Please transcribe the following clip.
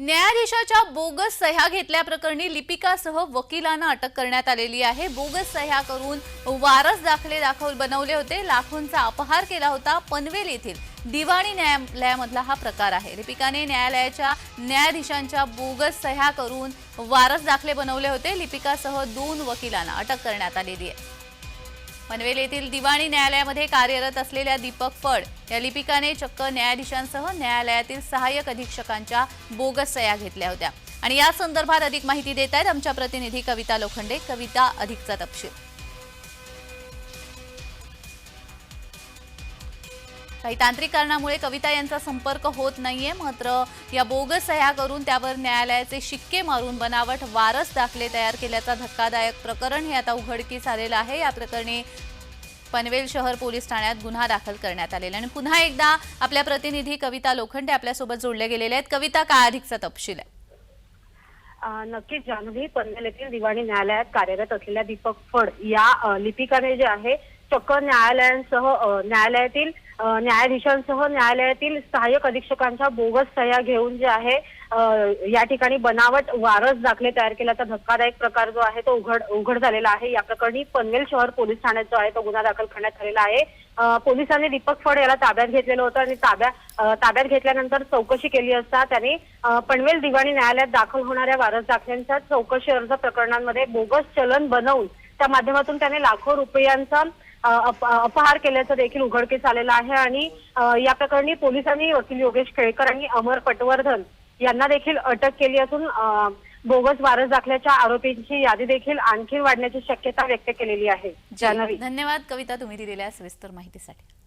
न्यायाधीशाच्या bogus सह्या घेतल्याप्रकरणी लिपिकासह वकिलांना अटक करण्यात आलेली आहे. बोगस सह्या करून वारस दाखले दाखव बनवले होते. लाखोंचा अपहार केला होता पनवेल येथील दिवाणी न्यायालयामधला हा प्रकार आहे. लिपिकाने न्यायालयाच्या न्यायाधीशांच्या बोगस सह्या करून वारस दाखले बनवले होते. लिपिकासह दोन वकिलांना अटक करण्यात आलेली आहे. पनवेल येथील दिवाणी न्यायालयामध्ये कार्यरत असलेल्या दीपक फड या लिपिकाने चक्क न्यायाधीशांसह न्यायालयातील सहाय्यक अधीक्षकांच्या बोगस सह्या घेतल्या होत्या. आणि या संदर्भात अधिक माहिती देत आहेत आमच्या प्रतिनिधी कविता लोखंडे. कविता अधिकचा तपशील. काही तांत्रिक कारणामुळे कविता यांचा संपर्क होत नाहीये. मात्र या बोगस सह्या करून त्यावर न्यायालयाचे शिक्के मारून बनावट वारस दाखले तयार केल्याचा धक्कादायक प्रकरण हे आता उघडकीस आलेलं आहे. या प्रकरणी पनवेल शहर पोलीस ठाण्यात गुन्हा दाखल करण्यात आलेला आहे. आणि पुन्हा एकदा आपल्या प्रतिनिधी कविता लोखंडे आपल्यासोबत जोडले गेलेले आहेत. कविता काय अधिकचा तपशील आहे? नक्कीच जान्हवी पनवेल येथील दिवाणी न्यायालयात कार्यरत असलेल्या दीपक फड या लिपिकाने जे आहे चक्क न्यायालयांसह न्यायालयातील न्यायाधीशांसह न्यायालयातील सहाय्यक अधीक्षकांच्या बोगस सह्या घेऊन जे आहे या ठिकाणी बनावट वारस दाखले तयार केल्याचा धक्कादायक प्रकार जो आहे तो उघड उघड झालेला आहे. या प्रकरणी पनवेल शहर पोलीस ठाण्यात जो आहे तो गुन्हा दाखल करण्यात आलेला आहे. पोलिसांनी दीपक फड याला ताब्यात घेतलेलं होतं आणि ताब्या ताब्यात घेतल्यानंतर चौकशी केली असता त्यांनी पनवेल दिवाणी न्यायालयात दाखल होणाऱ्या वारस दाखल्यांच्या चौकशी अर्ज प्रकरणांमध्ये बोगस चलन बनवून त्या माध्यमातून त्याने लाखो रुपयांचा अपहार केल्याचं देखील उघडकीस आलेलं आहे आणि या प्रकरणी पोलिसांनी वकील योगेश केळकर आणि अमर पटवर्धन यांना देखील अटक केली असून बोगस वारस दाखल्याच्या आरोपींची यादी देखील आणखी वाढण्याची शक्यता व्यक्त केलेली आहे. धन्यवाद. कविता तुम्ही दिलेल्या सविस्तर माहितीसाठी.